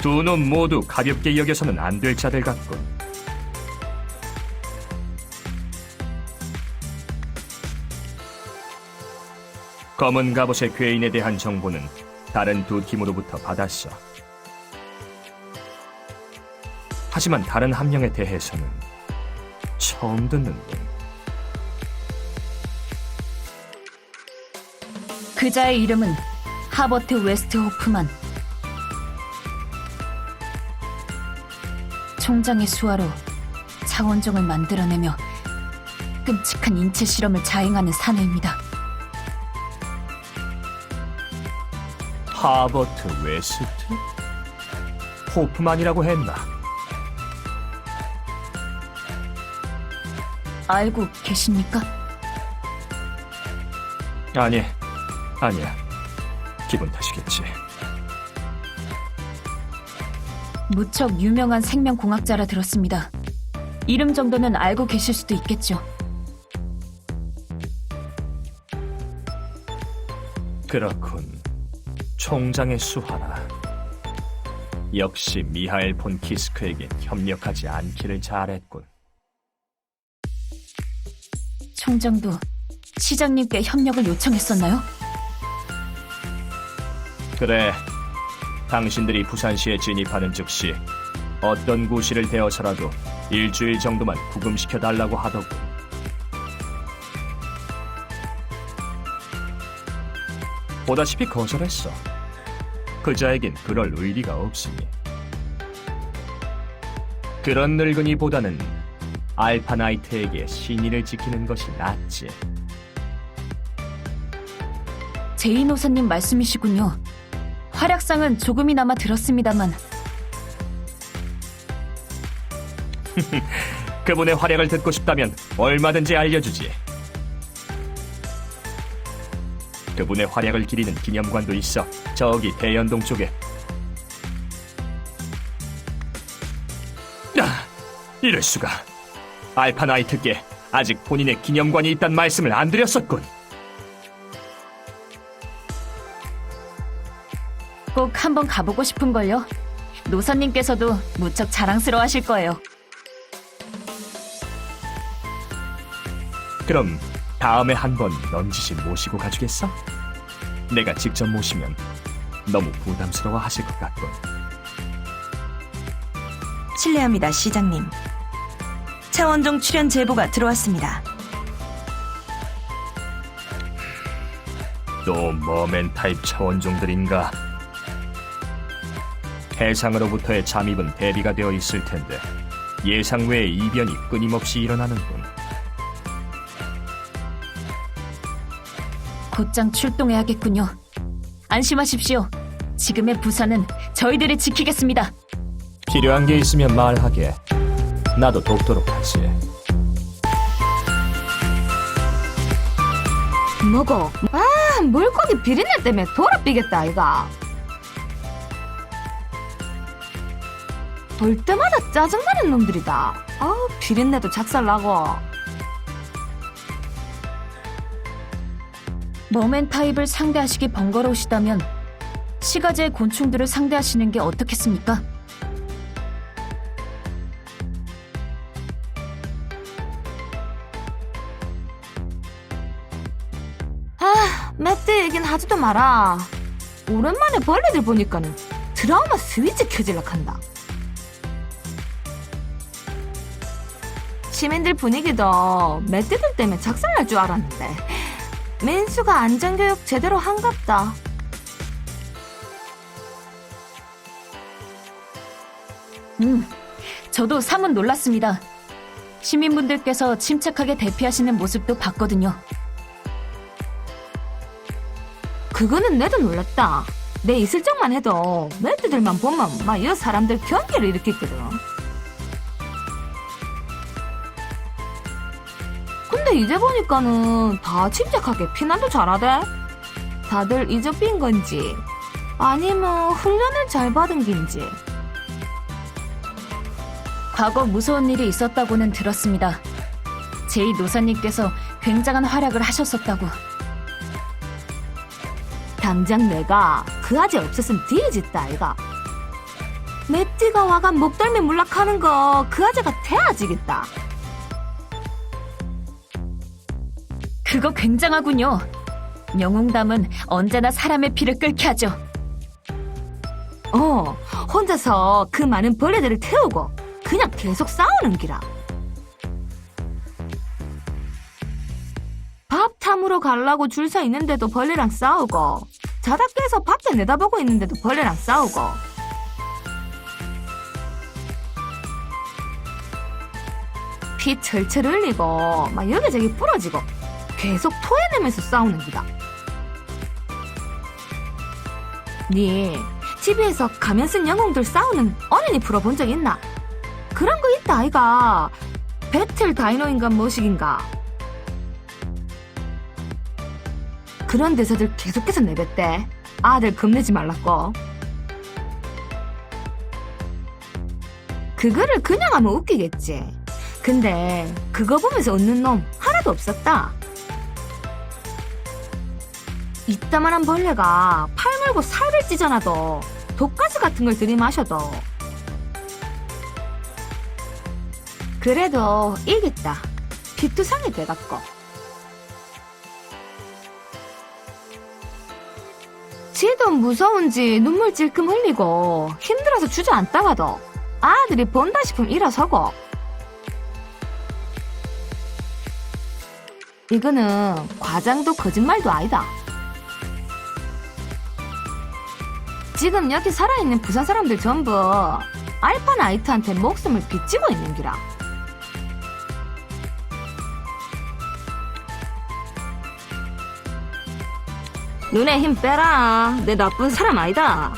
두 놈 모두 가볍게 여겨서는 안 될 자들 같군. 검은 갑옷의 괴인에 대한 정보는 다른 두 팀으로부터 받았어. 하지만 다른 한 명에 대해서는 처음 듣는군. 그자의 이름은 하버트 웨스트 호프만. 총장의 수하로 차원종을 만들어내며 끔찍한 인체 실험을 자행하는 사내입니다. 하버트 웨스트? 호프만이라고 했나? 알고 계십니까? 아니, 아니야. 기분 탓이겠지. 무척 유명한 생명공학자라 들었습니다. 이름 정도는 알고 계실 수도 있겠죠. 그렇군. 총장의 수하라. 역시 미하엘 폰 키스크에겐 협력하지 않기를 잘했군. 총장도 시장님께 협력을 요청했었나요? 그래. 당신들이 부산시에 진입하는 즉시 어떤 구실을 대어서라도 일주일 정도만 구금시켜 달라고 하더군. 보다시피 거절했어. 그자에겐 그럴 의리가 없으니. 그런 늙은이보다는 알파나이트에게 신의를 지키는 것이 낫지. 제인 호사님 말씀이시군요. 활약상은 조금이나마 들었습니다만 그분의 활약을 듣고 싶다면 얼마든지 알려주지. 그분의 활약을 기리는 기념관도 있어. 저기 대연동 쪽에. 아, 이럴 수가. 알파나이트께 아직 본인의 기념관이 있단 말씀을 안 드렸었군. 꼭 한번 가보고 싶은 걸요. 노사님께서도 무척 자랑스러워 하실 거예요. 그럼 다음에 한번 넌지시 모시고 가주겠어? 내가 직접 모시면 너무 부담스러워 하실 것 같군. 실례합니다, 시장님. 차원종 출연 제보가 들어왔습니다. 또 머맨 타입 차원종들인가? 해상으로부터의 잠입은 대비가 되어 있을 텐데 예상 외의 이변이 끊임없이 일어나는군. 곧장 출동해야겠군요. 안심하십시오. 지금의 부산은 저희들이 지키겠습니다. 필요한 게 있으면 말하게. 나도 돕도록 하지. 뭐고? 아, 물고기 비린내 때문에 돌아 삐겠다, 아이가. 볼 때마다 짜증나는 놈들이다. 아우, 비린내도 작살나고. 머맨 타입을 상대하시기 번거로우시다면 시가지의 곤충들을 상대하시는 게 어떻겠습니까? 아, 맷대 얘긴 하지도 마라. 오랜만에 벌레들 보니까는 트라우마 스위치 켜질락 한다. 시민들 분위기도 멧돼들 때문에 작살날 줄 알았는데 민수가 안전교육 제대로 한갑다. 음, 저도 사뭇 놀랐습니다. 시민분들께서 침착하게 대피하시는 모습도 봤거든요. 그거는 내도 놀랐다. 내 있을 적만 해도 멧돼들만 보면 막여 사람들 경계를 일으켰거든. 근데 이제 보니까는 다 침착하게 피난도 잘하대. 다들 잊어빈 건지 아니면 훈련을 잘 받은 긴지. 과거 무서운 일이 있었다고는 들었습니다. 제이 노사님께서 굉장한 활약을 하셨었다고. 당장 내가 그 아재 없었으면 뒤집다 아이가. 내 띠가 와가 목덜미 물락하는 거 그 아재가 태아지겠다. 그거 굉장하군요. 영웅담은 언제나 사람의 피를 끓게 하죠. 어, 혼자서 그 많은 벌레들을 태우고 그냥 계속 싸우는 기라. 밥 탐으로 가려고 줄 서 있는데도 벌레랑 싸우고 자다 깨서 밖에 내다보고 있는데도 벌레랑 싸우고 피 철철 흘리고 막 여기저기 부러지고 계속 토해내면서 싸우는 기다. 네 TV에서 가면 쓴 영웅들 싸우는 어린이 프로 본 적 있나? 그런 거 있다 아이가. 배틀 다이노인가 뭐식인가? 그런 대사들 계속해서 내뱉대. 아들 겁내지 말라고. 그거를 그냥 하면 웃기겠지. 근데 그거 보면서 웃는 놈 하나도 없었다 이따만한 벌레가 팔 물고 살을 찢어놔도 독가스 같은 걸 들이마셔도. 그래도 이겼다. 피투성이 돼갖고. 지도 무서운지 눈물 찔끔 흘리고 힘들어서 주저앉다가도 아들이 본다 싶으면 일어서고. 이거는 과장도 거짓말도 아니다 지금 여기 살아있는 부산 사람들 전부 알파 나이트한테 목숨을 빚지고 있는 기라. 눈에 힘 빼라. 내 나쁜 사람 아니다.